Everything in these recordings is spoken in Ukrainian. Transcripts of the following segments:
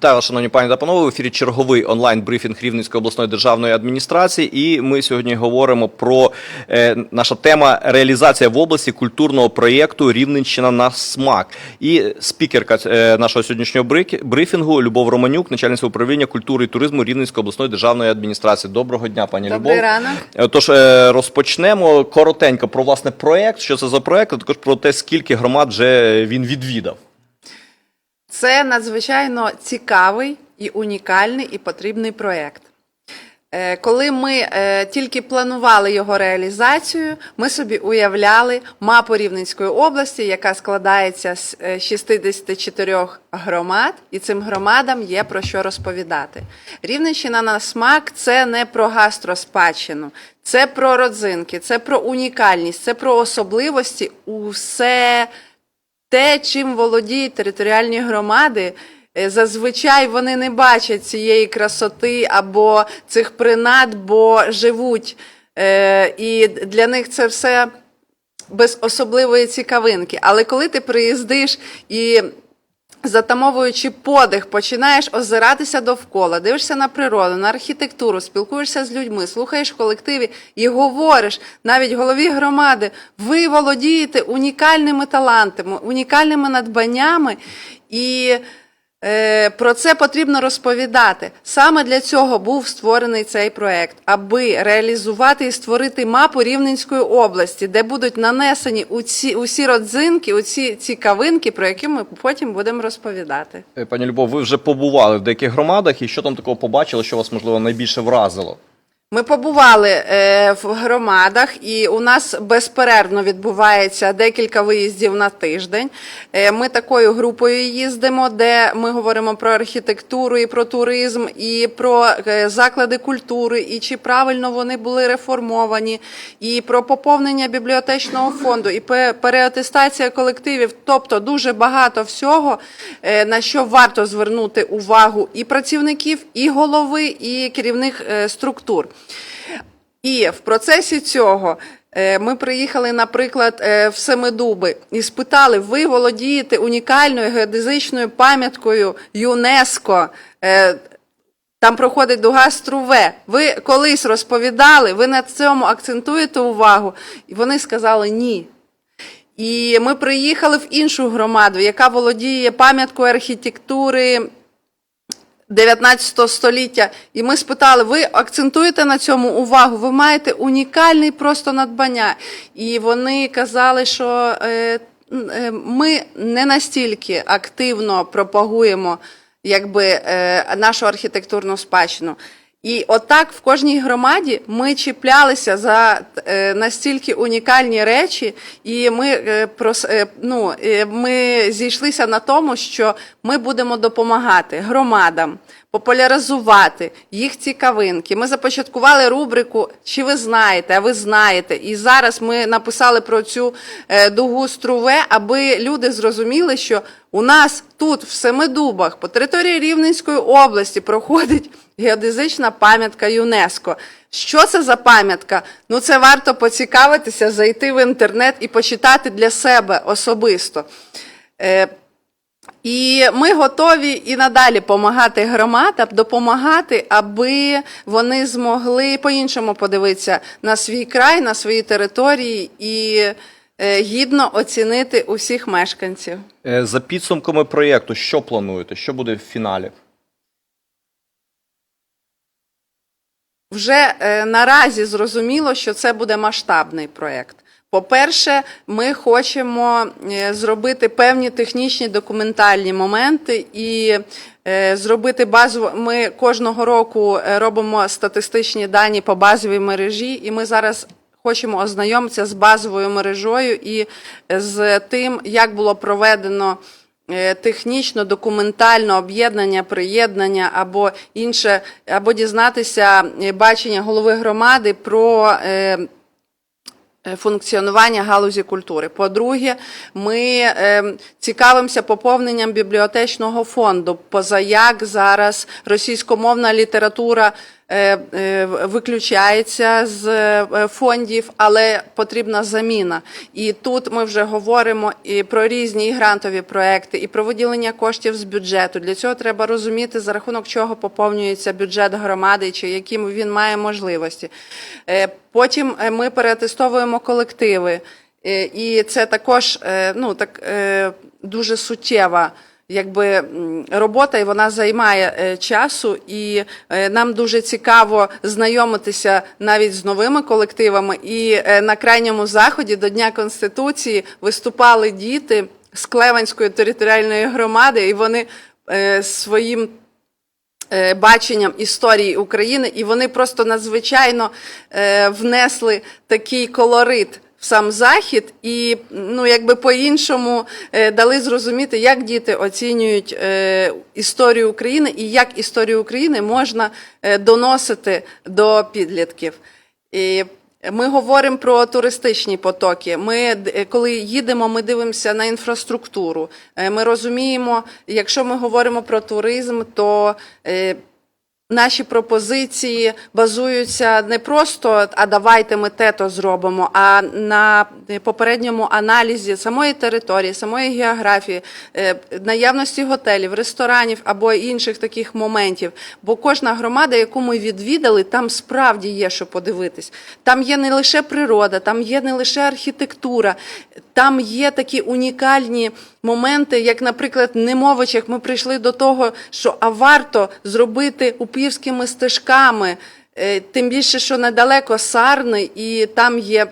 Вітаю вас, шановні пані та панове. В ефірі черговий онлайн-брифінг Рівненської обласної державної адміністрації. І ми сьогодні говоримо про е, наша тема реалізація в області культурного проєкту Рівненщина на смак. І спікерка е, нашого сьогоднішнього брифінгу Любов Романюк, начальниця управління культури і туризму Рівненської обласної державної адміністрації. Доброго дня, пані Добрий Любов. ранок. Е, Тож е, розпочнемо коротенько про власне проєкт. Що це за проєкт, а також про те, скільки громад вже він відвідав. Це надзвичайно цікавий і унікальний і потрібний проєкт. Е, Коли ми е, тільки планували його реалізацію, ми собі уявляли мапу Рівненської області, яка складається з е, 64 громад, і цим громадам є про що розповідати. Рівненщина на смак це не про гастроспадщину, це про родзинки, це про унікальність, це про особливості. Усе те, чим володіють територіальні громади, е, зазвичай вони не бачать цієї красоти або цих принад, бо живуть. Е, І для них це все без особливої цікавинки. Але коли ти приїздиш і затамовуючи подих, починаєш озиратися довкола, дивишся на природу, на архітектуру, спілкуєшся з людьми, слухаєш колективі і говориш навіть голові громади, ви володієте унікальними талантами, унікальними надбаннями і. Е, Про це потрібно розповідати. Саме для цього був створений цей проект, аби реалізувати і створити мапу Рівненської області, де будуть нанесені усі, усі родзинки, усі цікавинки, про які ми потім будемо розповідати. Е, Пані Любов, ви вже побували в деяких громадах, і що там такого побачили, що вас можливо найбільше вразило? Ми побували е, в громадах, і у нас безперервно відбувається декілька виїздів на тиждень. Е, ми такою групою їздимо, де ми говоримо про архітектуру і про туризм, і про е, заклади культури, і чи правильно вони були реформовані, і про поповнення бібліотечного фонду, і переатестація колективів. Тобто дуже багато всього, на що варто звернути увагу і працівників, і голови, і керівних структур. І в процесі цього е, ми приїхали, наприклад, е, в Семидуби і спитали: ви володієте унікальною геодезичною пам'яткою ЮНЕСКО. Е, Там проходить дуга Струве. Ви колись розповідали, ви на цьому акцентуєте увагу? І вони сказали ні. І ми приїхали в іншу громаду, яка володіє пам'яткою архітектури 19 століття, і ми спитали: ви акцентуєте на цьому увагу? Ви маєте унікальний просто надбання. І вони казали, що е, е, ми не настільки активно пропагуємо якби, е, нашу архітектурну спадщину. І отак в кожній громаді ми чіплялися за е, настільки унікальні речі, і ми, е, е, ну, ми зійшлися на тому, що ми будемо допомагати громадам популяризувати їх цікавинки. Ми започаткували рубрику Чи ви знаєте, а ви знаєте. І зараз ми написали про цю е, дугу струве, аби люди зрозуміли, що у нас тут, в Семидубах, по території Рівненської області, проходить геодезична пам'ятка ЮНЕСКО. Що це за пам'ятка? Ну, це варто поцікавитися, зайти в інтернет і почитати для себе особисто. І ми готові і надалі допомагати громадам, допомагати, аби вони змогли по-іншому подивитися на свій край, на свої території і е, гідно оцінити усіх мешканців. Е, За підсумками проєкту, що плануєте? Що буде в фіналі? Вже е, наразі зрозуміло, що це буде масштабний проєкт. По-перше, ми хочемо е, зробити певні технічні документальні моменти і е, зробити базу. Ми кожного року е, робимо статистичні дані по базовій мережі, і ми зараз хочемо ознайомитися з базовою мережою і з тим, як було проведено технічно, документально об'єднання, приєднання або інше, або дізнатися бачення голови громади про. Е, Функціонування галузі культури. По-друге, ми е, цікавимося поповненням бібліотечного фонду. поза як зараз російськомовна література виключається з е, фондів, але потрібна заміна. І тут ми вже говоримо і про різні грантові проекти, і про виділення коштів з бюджету. Для цього треба розуміти, за рахунок чого поповнюється бюджет громади, чи яким він має можливості. Е, Потім е, ми переатестовуємо колективи. Е, І це також е, ну, так, е, дуже суттєва якби, робота, і вона займає е, часу. І е, нам дуже цікаво знайомитися навіть з новими колективами. І е, на крайньому заході до Дня Конституції виступали діти з Клеванської територіальної громади, і вони своїм баченням історії України, і вони просто надзвичайно внесли такий колорит в сам захід, і ну якби по-іншому е, дали зрозуміти, як діти оцінюють е, історію України і як історію України можна е, доносити до підлітків. І ми говоримо про туристичні потоки. Ми, коли їдемо, ми дивимося на інфраструктуру. Ми розуміємо, якщо ми говоримо про туризм, то наші пропозиції базуються не просто а давайте ми те то зробимо, а на попередньому аналізі самої території, самої географії, е, наявності готелів, ресторанів або інших таких моментів. Бо кожна громада, яку ми відвідали, там справді є що подивитись. Там є не лише природа, там є не лише архітектура, там є такі унікальні моменти, як, наприклад, Немовичах ми прийшли до того, що а варто зробити упівськими стежками, е, тим більше, що недалеко Сарни, і там є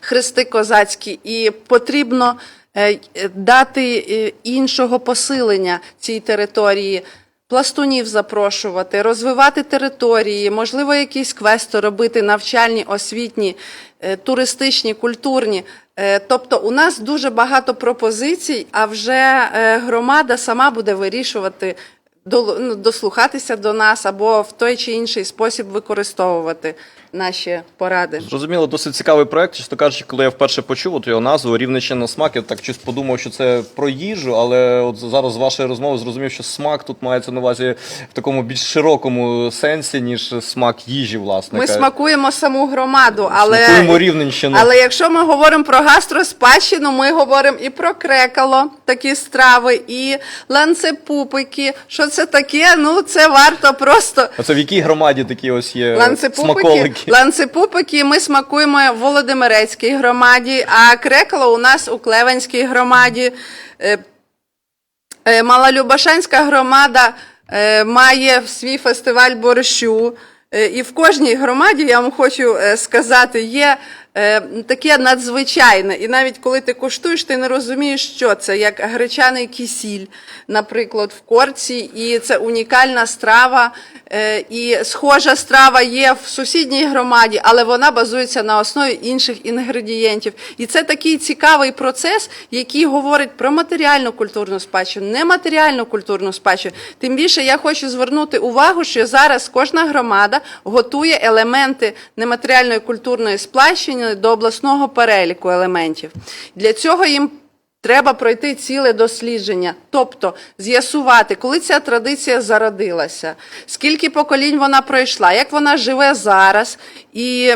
хрести козацькі, і потрібно е, е, дати іншого посилення цій території. Пластунів запрошувати, розвивати території, можливо, якісь квести робити, навчальні, освітні, туристичні, культурні. Тобто у нас дуже багато пропозицій, а вже громада сама буде вирішувати, дослухатися до нас або в той чи інший спосіб використовувати наші поради. Зрозуміло, досить цікавий проект. Чесно кажучи, коли я вперше почув от його назву Рівненщина на смак, я так щось подумав, що це про їжу, але от зараз з вашої розмови зрозумів, що смак тут мається на увазі в такому більш широкому сенсі, ніж смак їжі, власне. Ми смакуємо саму громаду, але, Смакуємо Рівненщину. але якщо ми говоримо про гастроспадщину, ми говоримо і про крекало, такі страви, і ланцепупики. Що це таке? Ну це варто просто. А це в якій громаді такі ось є Ланцепупики, смаколики? ланцепупики ми смакуємо в Володимирецькій громаді, а крекало у нас у Клевенській громаді. Е, е, Малолюбашанська громада е, має свій фестиваль борщу. І в кожній громаді, я вам хочу сказати, є таке надзвичайне. І навіть коли ти куштуєш, ти не розумієш, що це, як гречаний кисіль, наприклад, в корці, і це унікальна страва. Е, І схожа страва є в сусідній громаді, але вона базується на основі інших інгредієнтів. І це такий цікавий процес, який говорить про матеріальну культурну спадщину, нематеріальну культурну спадщину. Тим більше я хочу звернути увагу, що зараз кожна громада готує елементи нематеріальної культурної спадщини до обласного переліку елементів. Для цього їм Треба пройти ціле дослідження, тобто з'ясувати, коли ця традиція зародилася, скільки поколінь вона пройшла, як вона живе зараз, і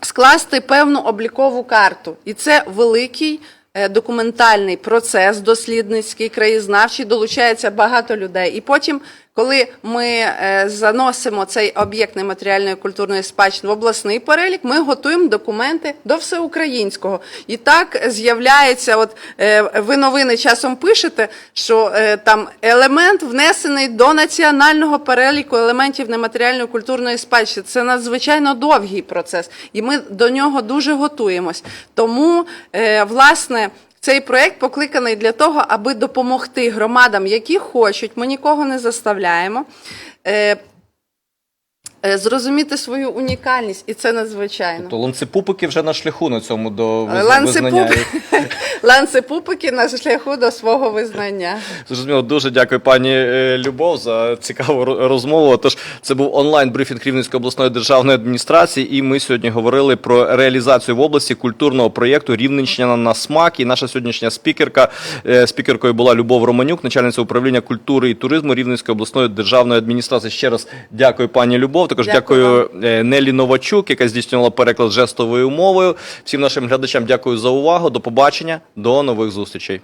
скласти певну облікову карту. І це великий е, документальний процес, дослідницький, краєзнавчий, долучається багато людей. І потім, коли ми е, заносимо цей об'єкт нематеріальної культурної спадщини в обласний перелік, ми готуємо документи до всеукраїнського. І так з'являється, от е, ви новини часом пишете, що е, там елемент внесений до національного переліку елементів нематеріальної культурної спадщини. Це надзвичайно довгий процес, і ми до нього дуже готуємось. Тому, власне. Цей проект покликаний для того, аби допомогти громадам, які хочуть, ми нікого не заставляємо. Е, е, зрозуміти свою унікальність, і це надзвичайно. То ланцепупики вже на шляху на цьому до виз- Ланцепуп... визнання. Ланцепупики на шляху до свого визнання. Зрозуміло, дуже дякую пані е, Любов за цікаву ро- розмову. Тож це був онлайн брифінг Рівненської обласної державної адміністрації, і ми сьогодні говорили про реалізацію в області культурного проєкту Рівненщина на смак. І наша сьогоднішня спікерка е, спікеркою була Любов Романюк, начальниця управління культури і туризму Рівненської обласної державної адміністрації. Ще раз дякую, пані Любов. Також Дякую дякую е, Нелі Новачук, яка здійснювала переклад жестовою мовою. Всім нашим глядачам дякую за увагу. До побачення, до нових зустрічей.